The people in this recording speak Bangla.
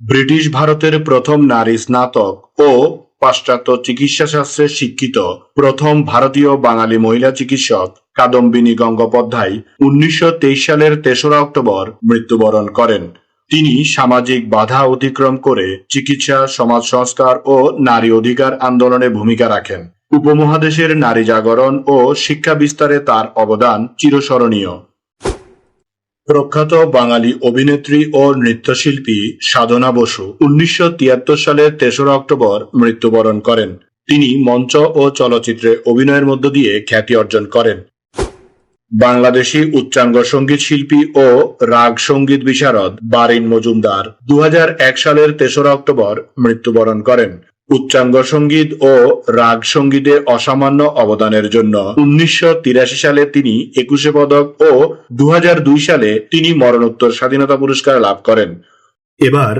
ব্রিটিশ ভারতের প্রথম নারী স্নাতক ও পাশ্চাত্য চিকিৎসা শাস্ত্রে শিক্ষিত প্রথম ভারতীয় বাঙালি মহিলা চিকিৎসক কাদম্বিনী গঙ্গোপাধ্যায় উনিশশো তেইশ সালের তেসরা অক্টোবর মৃত্যুবরণ করেন। তিনি সামাজিক বাধা অতিক্রম করে চিকিৎসা, সমাজ সংস্কার ও নারী অধিকার আন্দোলনে ভূমিকা রাখেন। উপমহাদেশের নারী জাগরণ ও শিক্ষা বিস্তারে তার অবদান চিরস্মরণীয়। প্রখ্যাত বাঙালি অভিনেত্রী ও নৃত্যশিল্পী সাধনা বসু উনিশশো তিয়াত্তর সালের তেসরা অক্টোবর মৃত্যুবরণ করেন। তিনি মঞ্চ ও চলচ্চিত্রে অভিনয়ের মধ্য দিয়ে খ্যাতি অর্জন করেন। বাংলাদেশি উচ্চাঙ্গ সংগীত শিল্পী ও রাগ সংগীত বিশারদ বারিন মজুমদার দু হাজার এক সালের তেসরা অক্টোবর মৃত্যুবরণ করেন। উচ্চাঙ্গ সংগীত ও রাগ সঙ্গীতে অসামান্য অবদানের জন্য উনিশশো তিরাশি সালে তিনি একুশে পদক ও দু হাজার দুই সালে তিনি মরণোত্তর স্বাধীনতা পুরস্কার লাভ করেন। এবার